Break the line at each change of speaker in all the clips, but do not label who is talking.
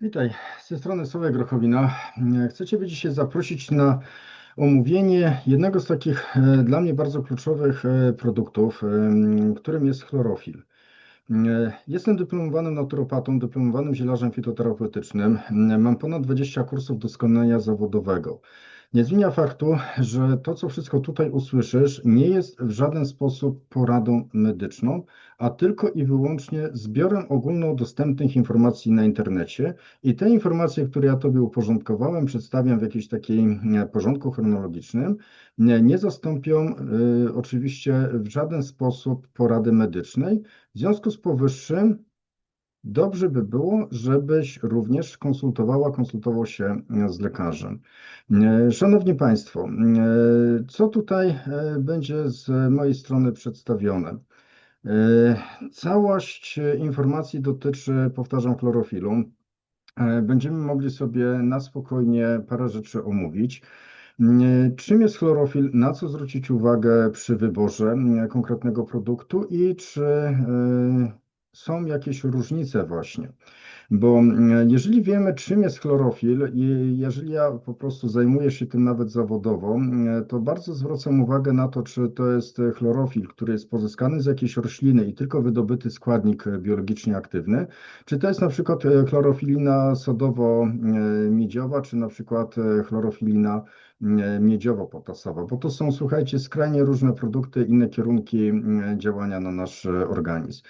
Witaj, z tej strony Sławek Grochowina. Chcę Ciebie dzisiaj zaprosić na omówienie jednego z takich e, dla mnie bardzo kluczowych e, produktów, e, którym jest chlorofil. Jestem dyplomowanym naturopatą, dyplomowanym zielarzem fitoterapeutycznym. Mam ponad 20 kursów doskonalenia zawodowego. Nie zmienia faktu, że to, co wszystko tutaj usłyszysz, nie jest w żaden sposób poradą medyczną, a tylko i wyłącznie zbiorem ogólnodostępnych informacji na internecie. I te informacje, które ja Tobie uporządkowałem, przedstawiam w jakimś takim porządku chronologicznym, nie zastąpią y, oczywiście w żaden sposób porady medycznej. W związku z powyższym Dobrze by było, żebyś również konsultowała, konsultował się z lekarzem. E, szanowni Państwo, e, co tutaj e, będzie z mojej strony przedstawione? Całość informacji dotyczy, powtarzam, chlorofilu. Będziemy mogli sobie na spokojnie parę rzeczy omówić. Czym jest chlorofil, na co zwrócić uwagę przy wyborze konkretnego produktu i czy są jakieś różnice właśnie. Bo mm, jeżeli wiemy, czym jest chlorofil, i jeżeli ja po prostu zajmuję się tym nawet zawodowo, mm, to bardzo zwracam uwagę na to, czy to jest chlorofil, który jest pozyskany z jakiejś rośliny i tylko wydobyty składnik biologicznie aktywny, czy to jest na przykład chlorofilina sodowo-miedziowa, czy na przykład chlorofilina miedziowo-potasowa, bo to są, słuchajcie, skrajnie różne produkty, inne kierunki działania na nasz organizm.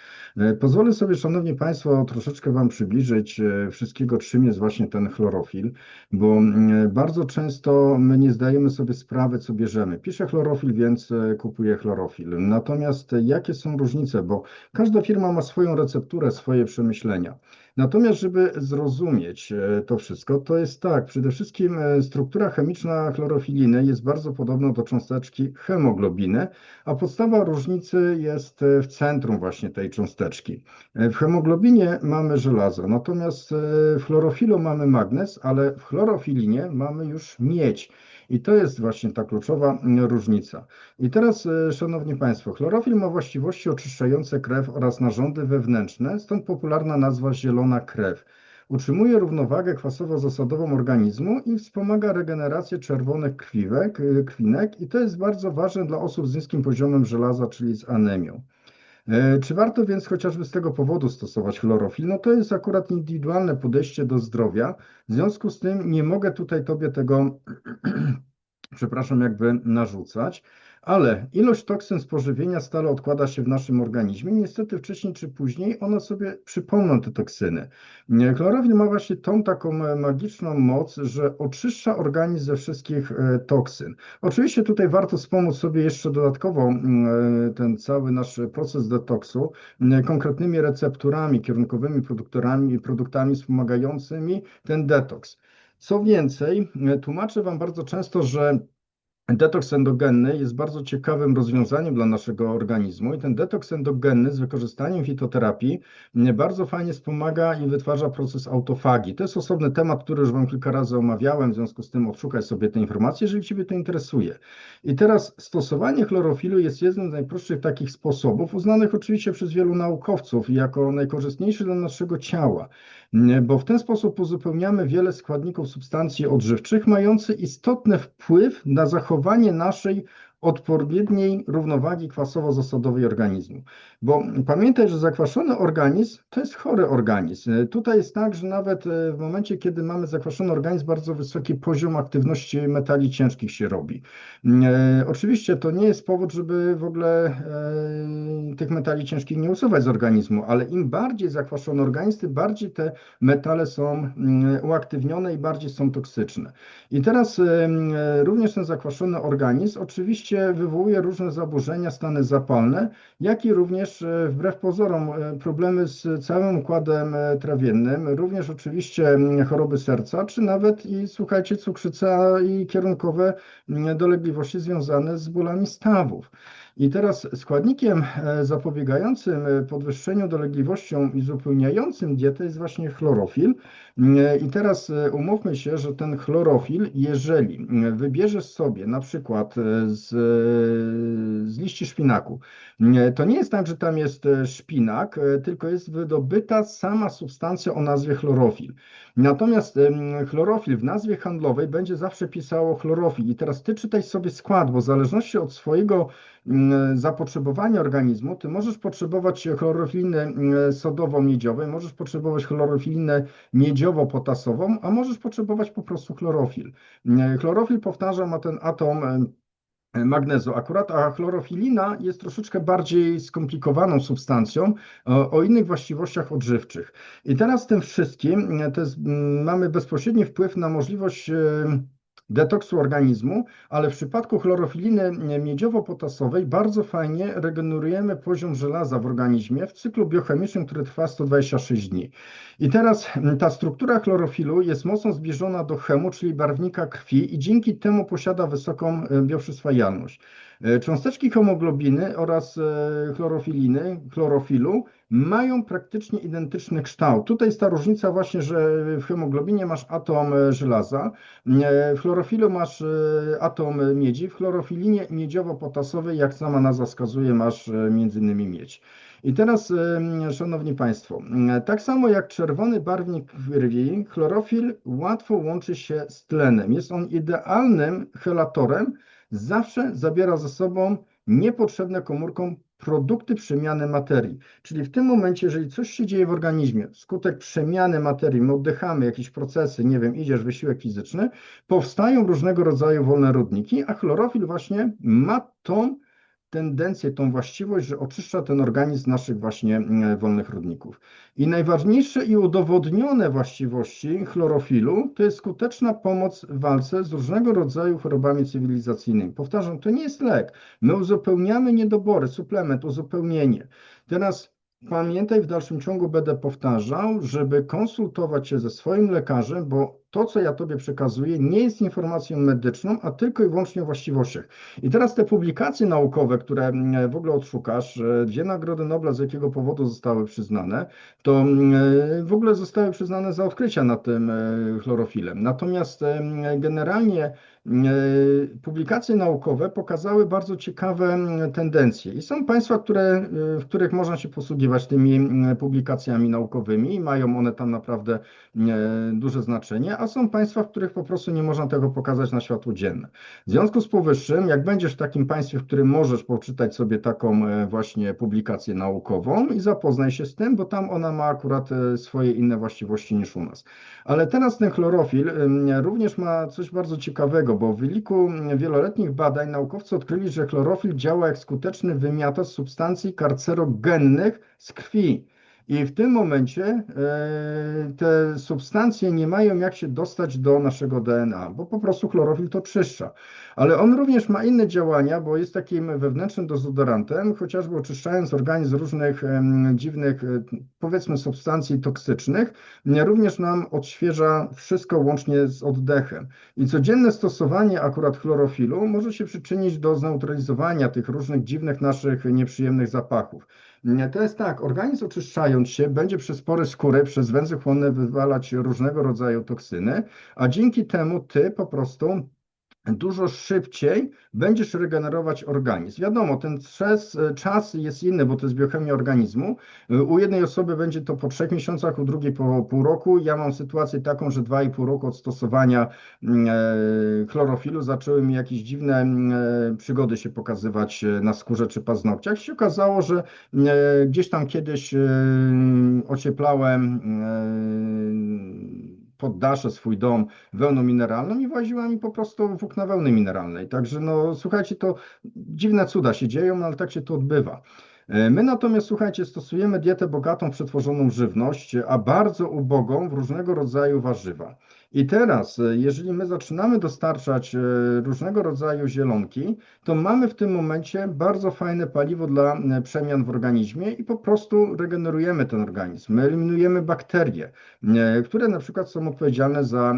Pozwolę sobie, Szanowni Państwo, troszeczkę Wam przybliżyć e, wszystkiego, czym jest właśnie ten chlorofil, bo bardzo często my nie zdajemy sobie sprawy, co bierzemy. Piszę chlorofil, więc e, kupuję chlorofil. Natomiast jakie są różnice, bo każda firma ma swoją recepturę, swoje przemyślenia. Natomiast, żeby zrozumieć e, to wszystko, to jest tak, przede wszystkim e, struktura chemiczna chlorofiliny jest bardzo podobna do cząsteczki hemoglobiny, a podstawa różnicy jest e, w centrum właśnie tej cząsteczki. W hemoglobinie mamy żelazo, natomiast w chlorofilu mamy magnez, ale w chlorofilinie mamy już miedź. I to jest właśnie ta kluczowa mm, różnica. I teraz, e, Szanowni Państwo, chlorofil ma właściwości oczyszczające krew oraz narządy wewnętrzne, stąd popularna nazwa zielona krew. Utrzymuje równowagę kwasowo-zasadową organizmu i wspomaga regenerację czerwonych krwiwek, e, krwinek i to jest bardzo ważne dla osób z niskim poziomem żelaza, czyli z anemią. E, czy warto więc chociażby z tego powodu stosować chlorofil? No to jest akurat indywidualne podejście do zdrowia. W związku z tym nie mogę tutaj Tobie tego, przepraszam, jakby narzucać ale ilość toksyn z pożywienia stale odkłada się w naszym organizmie. Niestety wcześniej czy później one sobie przypomną te toksyny. Chlorowil ma właśnie tą taką e, magiczną moc, że oczyszcza organizm ze wszystkich e, toksyn. Oczywiście tutaj warto wspomóc sobie jeszcze dodatkowo e, ten cały nasz proces detoksu konkretnymi recepturami, kierunkowymi produktami, produktami wspomagającymi ten detoks. Co więcej, tłumaczę Wam bardzo często, że Detoks endogenny jest bardzo ciekawym rozwiązaniem dla naszego organizmu i ten detoks endogenny z wykorzystaniem fitoterapii bardzo fajnie wspomaga i wytwarza proces autofagii. To jest osobny temat, który już Wam kilka razy omawiałem, w związku z tym odszukaj sobie te informacje, jeżeli Ciebie to interesuje. I teraz stosowanie chlorofilu jest jednym z najprostszych takich sposobów, uznanych oczywiście przez wielu naukowców jako najkorzystniejszy dla naszego ciała bo w ten sposób uzupełniamy wiele składników substancji odżywczych, mający istotny wpływ na zachowanie naszej odpowiedniej równowagi kwasowo-zasadowej organizmu. Bo pamiętaj, że zakwaszony organizm to jest chory organizm. Tutaj jest tak, że nawet e, w momencie, kiedy mamy zakwaszony organizm, bardzo wysoki poziom aktywności metali ciężkich się robi. E, oczywiście to nie jest powód, żeby w ogóle e, tych metali ciężkich nie usuwać z organizmu, ale im bardziej zakwaszony organizm, tym bardziej te metale są mm, uaktywnione i bardziej są toksyczne. I teraz również ten zakwaszony organizm oczywiście oczywiście wywołuje różne zaburzenia, stany zapalne, jak i również e, wbrew pozorom e, problemy z całym układem e, trawiennym, również oczywiście choroby serca, czy nawet i słuchajcie, cukrzyca i kierunkowe dolegliwości związane z bólami stawów. I teraz składnikiem e, zapobiegającym e, podwyższeniu dolegliwościom i uzupełniającym dietę jest właśnie chlorofil. E, I teraz umówmy się, że ten chlorofil, jeżeli wybierzesz sobie na przykład z, z liści szpinaku, to nie jest tak, że tam jest szpinak, tylko jest wydobyta sama substancja o nazwie chlorofil. Natomiast chlorofil w nazwie handlowej będzie zawsze pisało chlorofil. I teraz ty czytaj sobie skład, bo w zależności od swojego mm, zapotrzebowania organizmu, ty możesz potrzebować chlorofiliny mm, sodowo-miedziowej, możesz potrzebować chlorofilinę miedziowo-potasową, a możesz potrzebować po prostu chlorofil. Mm, chlorofil, powtarzam, ma ten atom magnezu akurat, a chlorofilina jest troszeczkę bardziej skomplikowaną substancją o, o innych właściwościach odżywczych. I teraz tym wszystkim to jest, mamy bezpośredni wpływ na możliwość detoksu organizmu, ale w przypadku chlorofiliny miedziowo-potasowej bardzo fajnie regenerujemy poziom żelaza w organizmie w cyklu biochemicznym, który trwa 126 dni. I teraz ta struktura chlorofilu jest mocno zbliżona do chemu, czyli barwnika krwi i dzięki temu posiada wysoką e, bioprzyswajalność. E, cząsteczki hemoglobiny oraz e, chlorofiliny, chlorofilu mają praktycznie identyczny kształt. Tutaj jest ta różnica właśnie, że w hemoglobinie masz atom e, żelaza, w chlorofilu masz atom miedzi, w chlorofilinie miedziowo-potasowej, jak sama nazwa wskazuje, masz między innymi miedź. I teraz, Szanowni Państwo, tak samo jak czerwony barwnik krwi, chlorofil łatwo łączy się z tlenem. Jest on idealnym chelatorem, zawsze zabiera ze sobą niepotrzebne komórkom produkty przemiany materii. Czyli w tym momencie, jeżeli coś się dzieje w organizmie, skutek przemiany materii, my oddychamy jakieś procesy, nie wiem, idziesz wysiłek fizyczny, powstają różnego rodzaju wolne rodniki, a chlorofil właśnie ma tą tendencję, tą właściwość, że oczyszcza ten organizm naszych właśnie mm, wolnych rodników. I najważniejsze i udowodnione właściwości chlorofilu to jest skuteczna pomoc w walce z różnego rodzaju chorobami cywilizacyjnymi. Powtarzam, to nie jest lek. My uzupełniamy niedobory, suplement, uzupełnienie. Teraz Pamiętaj, w dalszym ciągu będę powtarzał, żeby konsultować się ze swoim lekarzem, bo to, co ja Tobie przekazuję, nie jest informacją medyczną, a tylko i wyłącznie o właściwościach. I teraz te publikacje naukowe, które mm, w ogóle odszukasz, dwie nagrody Nobla z jakiego powodu zostały przyznane, to mm, w ogóle zostały przyznane za odkrycia nad tym e, chlorofilem. Natomiast generalnie E, publikacje naukowe pokazały bardzo ciekawe tendencje i są państwa, które, e, w których można się posługiwać tymi publikacjami naukowymi i mają one tam naprawdę e, duże znaczenie, a są państwa, w których po prostu nie można tego pokazać na światło dzienne. W związku z powyższym, jak będziesz w takim państwie, w którym możesz poczytać sobie taką właśnie publikację naukową i zapoznaj się z tym, bo tam ona ma akurat swoje inne właściwości niż u nas. Ale teraz ten chlorofil również ma coś bardzo ciekawego, bo w wyniku wieloletnich badań naukowcy odkryli, że chlorofil działa jak skuteczny wymiatacz substancji karcerogennych z krwi. I w tym momencie e, te substancje nie mają jak się dostać do naszego DNA, bo po prostu chlorofil to czyszcza. Ale on również ma inne działania, bo jest takim wewnętrznym dezodorantem, chociażby oczyszczając organizm różnych dziwnych, e, powiedzmy, substancji toksycznych, również nam odświeża wszystko łącznie z oddechem. I codzienne stosowanie akurat chlorofilu może się przyczynić do zneutralizowania tych różnych dziwnych naszych nieprzyjemnych zapachów. To jest tak, organizm oczyszczając się będzie przez pory skóry, przez węzły chłonne wywalać różnego rodzaju toksyny, a dzięki temu ty po prostu dużo szybciej będziesz regenerować organizm. Wiadomo, ten czas, czas jest inny, bo to jest biochemia organizmu. U jednej osoby będzie to po trzech miesiącach, u drugiej po pół roku. Ja mam sytuację taką, że dwa i pół roku od stosowania mm, e, chlorofilu zaczęły mi jakieś dziwne mm, e, przygody się pokazywać e, na skórze czy paznokciach. Się okazało, że gdzieś tam kiedyś ocieplałem poddaszę swój dom wełną mineralną i właziła mi po prostu włókna wełny mineralnej. Także no słuchajcie, to dziwne cuda się dzieją, no, ale tak się to odbywa. E, My natomiast, słuchajcie, stosujemy dietę bogatą w przetworzoną żywność, a bardzo ubogą w różnego rodzaju warzywa. I teraz, e, jeżeli my zaczynamy dostarczać e, różnego rodzaju zielonki, to mamy w tym momencie bardzo fajne paliwo dla e, przemian w organizmie i po prostu regenerujemy ten organizm. My eliminujemy bakterie, które na przykład są odpowiedzialne za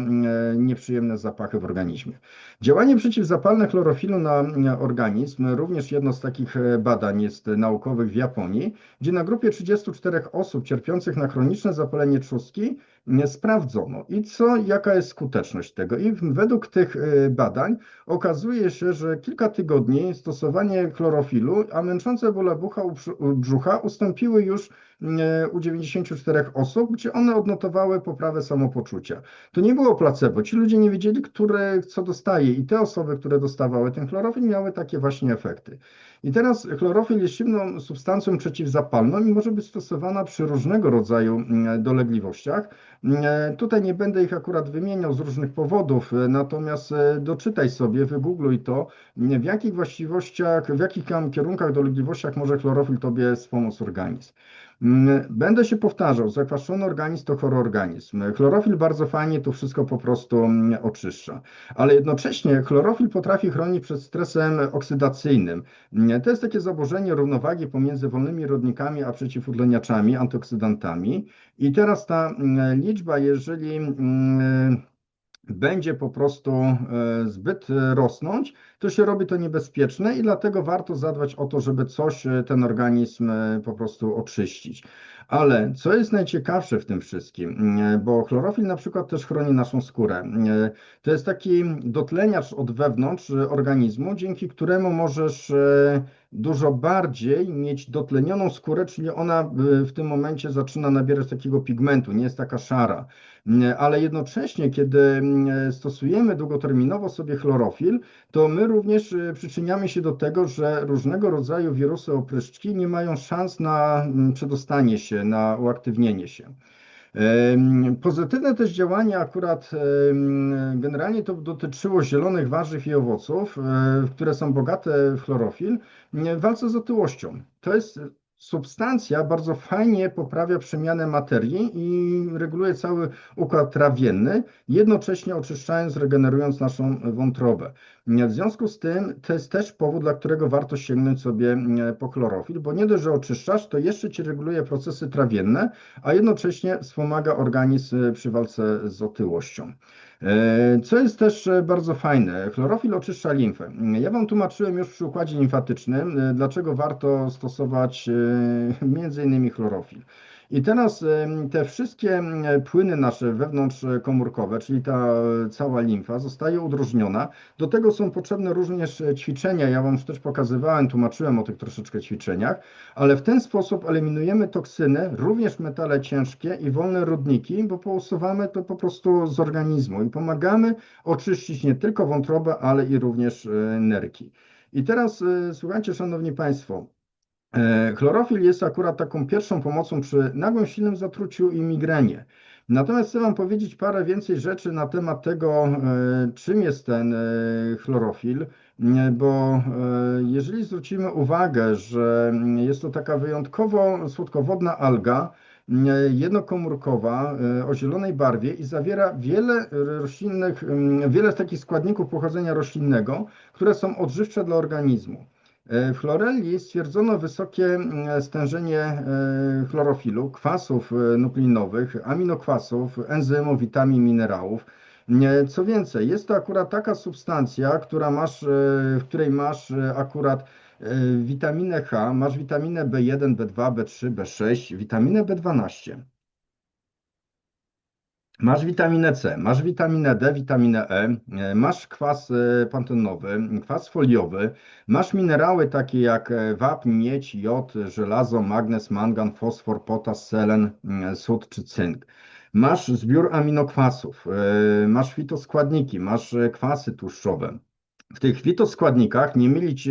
nieprzyjemne zapachy w organizmie. Działanie przeciwzapalne chlorofilu na organizm, również jedno z takich badań jest naukowych w Japonii, gdzie na grupie 34 osób cierpiących na chroniczne zapalenie trzustki nie sprawdzono. I co, jaka jest skuteczność tego? I według tych e, badań okazuje się, że kilka tygodni stosowanie chlorofilu, a męczące bóle brzucha ustąpiły już e, u 94 osób, gdzie one odnotowały poprawę samopoczucia. To nie było placebo. Ci ludzie nie wiedzieli, które, co dostaje i te osoby, które dostawały ten chlorofil, miały takie właśnie efekty. I teraz chlorofil jest silną substancją przeciwzapalną i może być stosowana przy różnego rodzaju mm, dolegliwościach. E, Tutaj nie będę ich akurat wymieniał z różnych powodów, e, natomiast e, doczytaj sobie, wygoogluj to, m, w jakich właściwościach, w jakich kierunkach, dolegliwościach może chlorofil tobie wspomóc organizm. Mm, Będę się powtarzał, zakwaszony organizm to chory organizm. Chlorofil bardzo fajnie to wszystko po prostu mm, oczyszcza, ale jednocześnie chlorofil potrafi chronić przed stresem oksydacyjnym. Mm, To jest takie zaburzenie równowagi pomiędzy wolnymi rodnikami a przeciwutleniaczami, antyoksydantami. I teraz ta mm, liczba, jeżeli mm, będzie po prostu e, zbyt e, rosnąć, to się robi to niebezpieczne i dlatego warto zadbać o to, żeby coś e, ten organizm e, po prostu oczyścić. Ale co jest najciekawsze w tym wszystkim, e, bo chlorofil na przykład też chroni naszą skórę. E, To jest taki dotleniacz od wewnątrz e, organizmu, dzięki któremu możesz dużo bardziej mieć dotlenioną skórę, czyli ona w tym momencie zaczyna nabierać takiego pigmentu, nie jest taka szara. Ale jednocześnie, kiedy stosujemy długoterminowo sobie chlorofil, to my również przyczyniamy się do tego, że różnego rodzaju wirusy opryszczki nie mają szans na przedostanie się, na uaktywnienie się. Pozytywne też działanie akurat generalnie to dotyczyło zielonych warzyw i owoców, e, które są bogate w chlorofil, w walce z otyłością. To jest substancja bardzo fajnie poprawia przemianę materii i reguluje cały układ trawienny, jednocześnie oczyszczając, regenerując naszą wątrobę. W związku z tym to jest też powód, dla którego warto sięgnąć sobie e, po chlorofil, bo nie dość, że oczyszczasz, to jeszcze ci reguluje procesy trawienne, a jednocześnie wspomaga organizm e, przy walce z otyłością. E, Co jest też e, bardzo fajne, chlorofil oczyszcza limfę. Ja Wam tłumaczyłem już przy układzie limfatycznym, e, dlaczego warto stosować innymi chlorofil. I teraz e, te wszystkie e, płyny nasze wewnątrzkomórkowe, czyli ta e, cała limfa, zostaje udrożniona. Do tego są potrzebne również e, ćwiczenia. Ja Wam też pokazywałem, tłumaczyłem o tych troszeczkę ćwiczeniach, ale w ten sposób eliminujemy toksyny, również metale ciężkie i wolne rodniki, bo pousuwamy to po prostu z organizmu i pomagamy oczyścić nie tylko wątrobę, ale i również e, nerki. I teraz e, słuchajcie, Szanowni Państwo. E, Chlorofil jest akurat taką pierwszą pomocą przy nagłym silnym zatruciu i migrenie. Natomiast chcę Wam powiedzieć parę więcej rzeczy na temat tego, e, czym jest ten e, chlorofil, bo jeżeli zwrócimy uwagę, że jest to taka wyjątkowo słodkowodna alga, jednokomórkowa, o zielonej barwie i zawiera wiele roślinnych, wiele takich składników pochodzenia roślinnego, które są odżywcze dla organizmu. E, W chlorelli stwierdzono wysokie stężenie e, chlorofilu, kwasów e, nukleinowych, aminokwasów, enzymów, witamin, minerałów. Co więcej, jest to akurat taka substancja, która masz, w której masz akurat witaminę H, masz witaminę B1, B2, B3, B6, witaminę B12. Masz witaminę C, masz witaminę D, witaminę E, e, masz kwas e, pantenowy, kwas foliowy, masz minerały takie jak e, wapń, miedź, jod, żelazo, magnez, mangan, fosfor, potas, selen, mm, sód czy cynk. Masz zbiór aminokwasów, masz fitoskładniki, masz kwasy tłuszczowe. W tych fitoskładnikach, nie mylić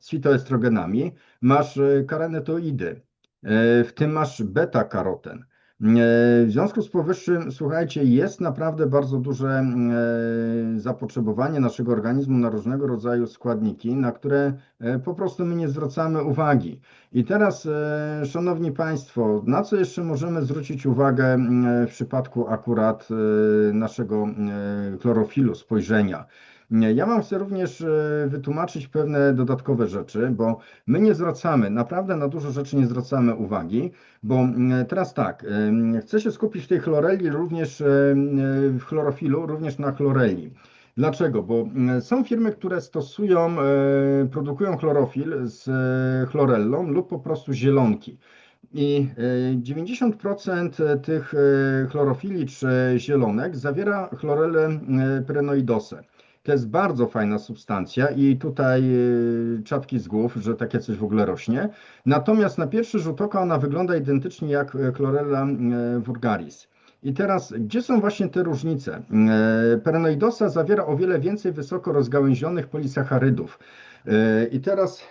z fitoestrogenami, masz karanetoidy, e, w tym masz beta-karoten. E, W związku z powyższym, słuchajcie, jest naprawdę bardzo duże e, zapotrzebowanie naszego organizmu na różnego rodzaju składniki, na które e, po prostu my nie zwracamy uwagi. I teraz, Szanowni Państwo, na co jeszcze możemy zwrócić uwagę w przypadku akurat naszego chlorofilu, spojrzenia? Ja Wam chcę również wytłumaczyć pewne dodatkowe rzeczy, bo my nie zwracamy, naprawdę na dużo rzeczy nie zwracamy uwagi, bo teraz tak, chcę się skupić w tej chloreli również, w chlorofilu, również na chloreli. Dlaczego? Bo są firmy, które stosują, produkują chlorofil z chlorellą lub po prostu zielonki. I 90% tych chlorofili czy zielonek zawiera chlorelę prenoidosę. To jest bardzo fajna substancja i tutaj y, czapki z głów, że takie coś w ogóle rośnie. Natomiast na pierwszy rzut oka ona wygląda identycznie jak e, chlorella vulgaris. I teraz, gdzie są właśnie te różnice? Perenoidosa zawiera o wiele więcej wysoko rozgałęzionych polisacharydów. I teraz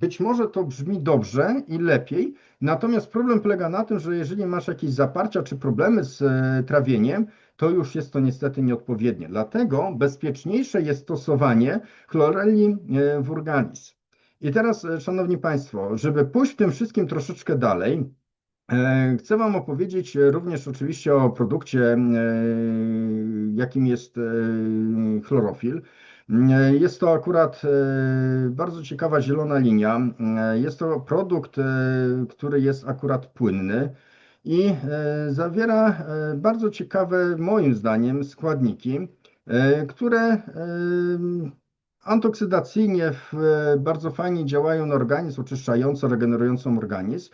być może to brzmi dobrze i lepiej, natomiast problem polega na tym, że jeżeli masz jakieś zaparcia czy problemy z trawieniem, to już jest to niestety nieodpowiednie. Dlatego bezpieczniejsze jest stosowanie chlorelli e, vulgaris. I teraz, e, Szanowni Państwo, żeby pójść w tym wszystkim troszeczkę dalej, e, Chcę Wam opowiedzieć również oczywiście o produkcie, jakim jest chlorofil. Jest to akurat bardzo ciekawa zielona linia. Jest to produkt, który jest akurat płynny i e, zawiera e, bardzo ciekawe, moim zdaniem, składniki, e, które antoksydacyjnie bardzo fajnie działają na organizm, oczyszczająco, regenerującą organizm.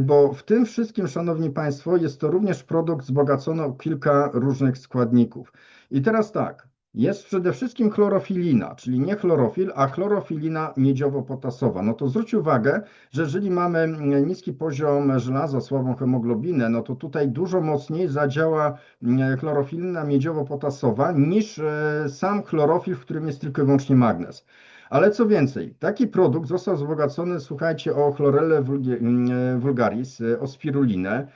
Bo w tym wszystkim, Szanowni Państwo, jest to również produkt wzbogacony o kilka różnych składników. I teraz tak, jest przede wszystkim chlorofilina, czyli nie chlorofil, a chlorofilina miedziowo-potasowa. No to zwróć uwagę, że jeżeli mamy niski poziom żelaza, słabą hemoglobinę, no to tutaj dużo mocniej zadziała mm, chlorofilina miedziowo-potasowa niż e, sam chlorofil, w którym jest tylko i wyłącznie magnez. Ale co więcej, taki produkt został wzbogacony, słuchajcie, o chlorelle mm, vulgaris, e, o spirulinę,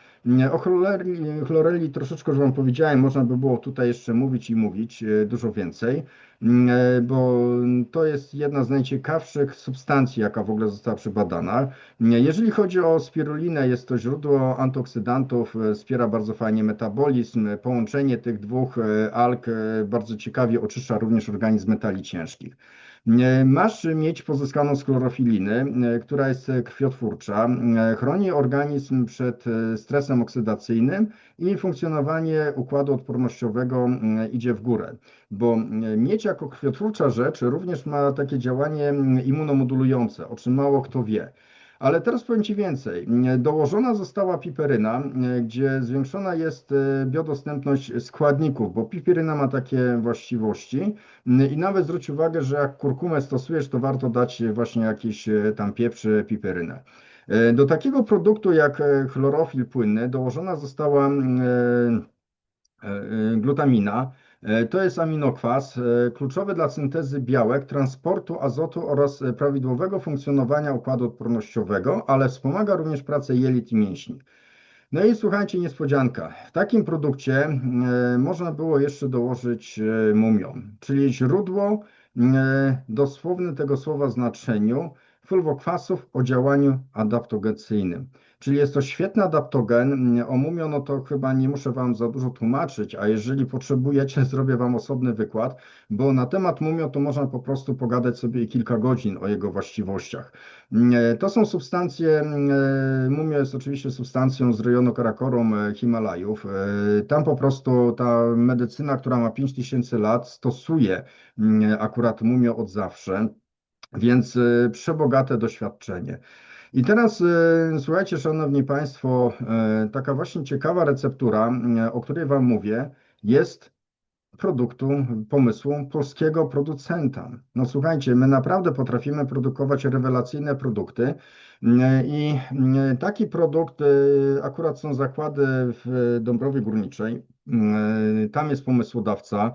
o chlorelli, chlorelli troszeczkę już Wam powiedziałem, można by było tutaj jeszcze mówić i mówić e, dużo więcej, mm, e, bo to jest jedna z najciekawszych substancji, jaka w ogóle została przebadana. Jeżeli chodzi o spirulinę, jest to źródło antyoksydantów, e, wspiera bardzo fajnie metabolizm, połączenie tych dwóch alg bardzo ciekawie oczyszcza również organizm metali ciężkich. Masz mieć pozyskaną chlorofiliny, e, która jest krwiotwórcza, e, chroni organizm przed e, stresem oksydacyjnym i funkcjonowanie układu odpornościowego idzie w górę, bo miedź jako krwiotwórcza rzecz również ma takie działanie immunomodulujące, o czym mało kto wie. Ale teraz powiem Ci więcej. Dołożona została piperyna, gdzie zwiększona jest e, biodostępność składników, bo piperyna ma takie właściwości i nawet zwróć uwagę, że jak kurkumę stosujesz, to warto dać właśnie jakiś e, tam pieprz piperynę. E, do takiego produktu jak chlorofil płynny dołożona została glutamina, E, to jest aminokwas, e, kluczowy dla syntezy białek, transportu azotu oraz e, prawidłowego funkcjonowania układu odpornościowego, ale wspomaga również pracę jelit i mięśni. No i słuchajcie, niespodzianka. W takim produkcie można było jeszcze dołożyć mumion, czyli źródło dosłowne tego słowa znaczeniu fulwokwasów o działaniu adaptogencyjnym. Czyli jest to świetny adaptogen. O mumio, no to chyba nie muszę Wam za dużo tłumaczyć, a jeżeli potrzebujecie, zrobię Wam osobny wykład, bo na temat mumio to można po prostu pogadać sobie kilka godzin o jego właściwościach. To są substancje, mumio jest oczywiście substancją z rejonu Karakorum e, Himalajów. E, tam po prostu ta medycyna, która ma 5000 lat, stosuje akurat mumio od zawsze, więc e, przebogate doświadczenie. I teraz e, słuchajcie, Szanowni Państwo, e, taka właśnie ciekawa receptura, e, o której Wam mówię, jest produktu, pomysłu polskiego producenta. No słuchajcie, my naprawdę potrafimy produkować rewelacyjne produkty i taki produkt, akurat są zakłady w Dąbrowie Górniczej, tam jest pomysłodawca,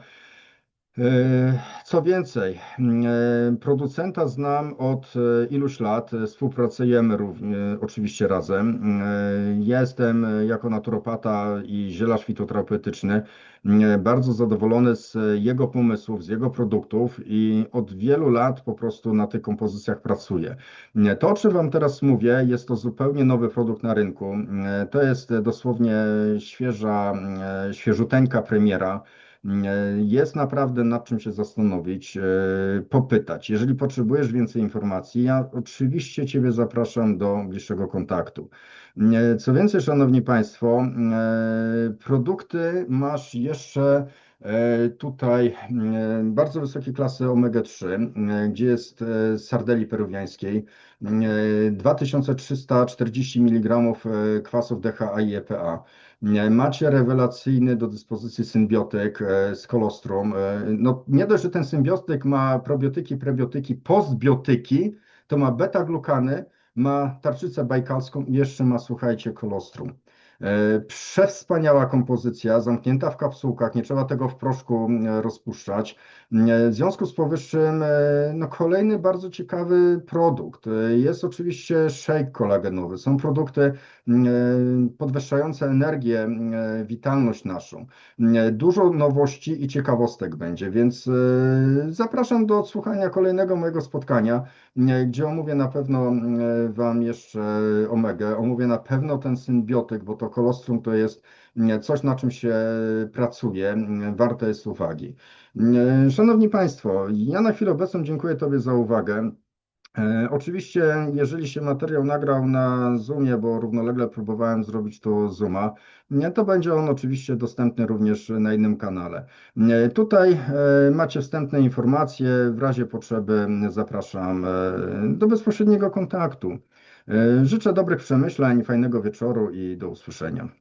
Co więcej, e, producenta znam od e, iluś lat, e, współpracujemy oczywiście razem. E, Jestem e, jako naturopata i zielarz fitoterapeutyczny e, bardzo zadowolony z jego pomysłów, z jego produktów i od wielu lat po prostu na tych kompozycjach pracuję. E, To, o czym Wam teraz mówię, jest to zupełnie nowy produkt na rynku. E, To jest dosłownie świeża, e, świeżuteńka premiera. Jest naprawdę nad czym się zastanowić, e, popytać. Jeżeli potrzebujesz więcej informacji, ja oczywiście Ciebie zapraszam do bliższego kontaktu. E, Co więcej, Szanowni Państwo, e, produkty masz jeszcze e, tutaj e, bardzo wysokiej klasy omega-3, e, gdzie jest e, z sardeli peruwiańskiej, e, 2340 mg e, kwasów DHA i EPA. Macie rewelacyjny do dyspozycji symbiotyk e, z kolostrum. E, No, nie dość, że ten symbiotyk ma probiotyki, prebiotyki, postbiotyki, to ma beta-glukany, ma tarczycę bajkalską i jeszcze ma, słuchajcie, kolostrum. E, Przewspaniała kompozycja, zamknięta w kapsułkach, nie trzeba tego w proszku e, rozpuszczać. E, W związku z powyższym, no kolejny bardzo ciekawy produkt. Jest oczywiście shake kolagenowy, są produkty podwyższające energię, e, witalność naszą. E, Dużo nowości i ciekawostek będzie, więc e, zapraszam do odsłuchania kolejnego mojego spotkania, e, gdzie omówię na pewno e, Wam jeszcze omegę, omówię na pewno ten symbiotyk, bo to kolostrum to jest e, coś, na czym się pracuje, e, warte jest uwagi. E, Szanowni Państwo, ja na chwilę obecną dziękuję Tobie za uwagę. E, Oczywiście, jeżeli się materiał nagrał na Zoomie, bo równolegle próbowałem zrobić to Zooma, to będzie on oczywiście dostępny również na innym kanale. E, Tutaj e, macie wstępne informacje. W razie potrzeby zapraszam do bezpośredniego kontaktu. Życzę dobrych przemyśleń, fajnego wieczoru i do usłyszenia.